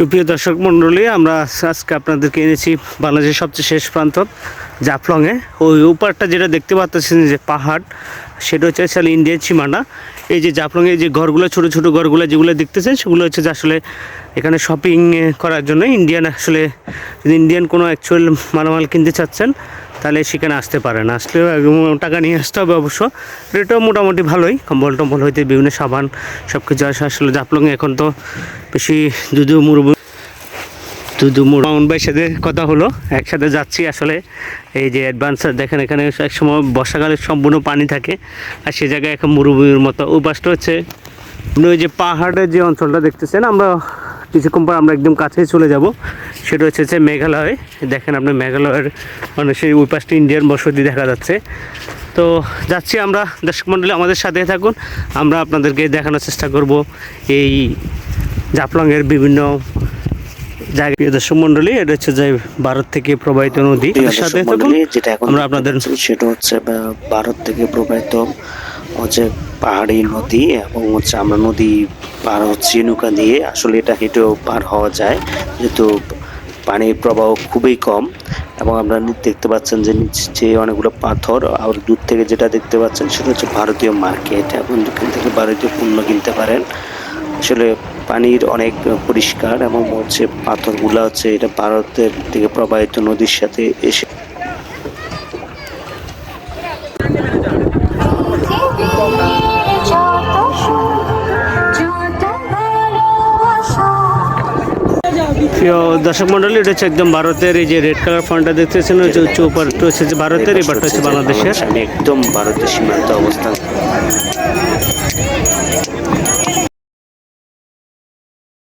সুপ্রিয় দর্শক মণ্ডলী, আমরা আজকে আপনাদেরকে এনেছি বাংলাদেশের সবচেয়ে শেষ প্রান্ত, জাফলংয়ে। ওই উপারটা যেটা দেখতে পাচ্ছেন যে পাহাড়, সেটা হচ্ছে আসলে ইন্ডিয়ান সীমানা। এই যে জাফলংয়ে যে ঘরগুলো, ছোট ছোট ঘরগুলো যেগুলো দেখতেছেন, সেগুলো হচ্ছে যে আসলে এখানে শপিং করার জন্য ইন্ডিয়ান আসলে ইন্ডিয়ান কোনো অ্যাকচুয়াল মালামাল কিনতে চাচ্ছেন তাহলে সেখানে আসতে পারেন আসলে টাকা নিয়ে আসতে হবে অবশ্য। রেটও মোটামুটি ভালোই, কম্বল টম্বল হইতে বিভিন্ন সাবান সব কিছু আসে। আসলে জাপলং এখন তো বেশি যদিও মুরবি দুদু মাউন্ট ভাইয়ের সাথে কথা হলো। একসাথে যাচ্ছি আসলে। এই যে অ্যাডভান্স দেখেন এখানে এক সময় বর্ষাকালে সম্পূর্ণ পানি থাকে। আর সে জায়গায় এখন মরুভূমির মতো পাশটা হচ্ছে। ওই যে পাহাড়ের যে অঞ্চলটা দেখতেছেন, আমরা কিছুক্ষণ পর আমরা একদম কাছেই চলে যাব। সেটা হচ্ছে যে মেঘালয়। দেখেন আপনি মেঘালয়ের মানে সেই ওই পাশটা ইন্ডিয়ান বসতি দেখা যাচ্ছে। তো যাচ্ছি আমরা। দর্শক মণ্ডলী আমাদের সাথে থাকুন। আমরা আপনাদেরকে দেখানোর চেষ্টা করব এই জাফলংয়ের বিভিন্ন জায়গা। প্রিয় দর্শক মন্ডলী এটা হচ্ছে যে ভারত থেকে প্রবাহিত নদী। এর সাথে থাকুন। যেটা এখন আমরা আপনাদের সেটা হচ্ছে ভারত থেকে প্রবাহিত হচ্ছে পাহাড়ি নদী এবং হচ্ছে আমরা নদী পার হচ্ছে, নৌকা দিয়ে। আসলে এটা হেঁটেও পার হওয়া যায়, যেহেতু পানির প্রবাহ খুবই কম এবং আপনারা দেখতে পাচ্ছেন যে নিচে অনেকগুলো পাথর, আর দূর থেকে যেটা দেখতে পাচ্ছেন সেটা হচ্ছে ভারতীয় মার্কেট। এবং এখান থেকে ভারতীয় পণ্য কিনতে পারেন। আসলে পানির অনেক পরিষ্কার এবং হচ্ছে পাথরগুলো হচ্ছে এটা ভারতের থেকে প্রবাহিত নদীর সাথে এসে প্রিয় দর্শক মন্ডলী এটা হচ্ছে একদম ভারতের এই যে রেড কালার ফন্টটা দেখতেছেন উপরটা হচ্ছে ভারতের এই এবারটা হচ্ছে বাংলাদেশের। একদম ভারতের সীমান্ত অবস্থান।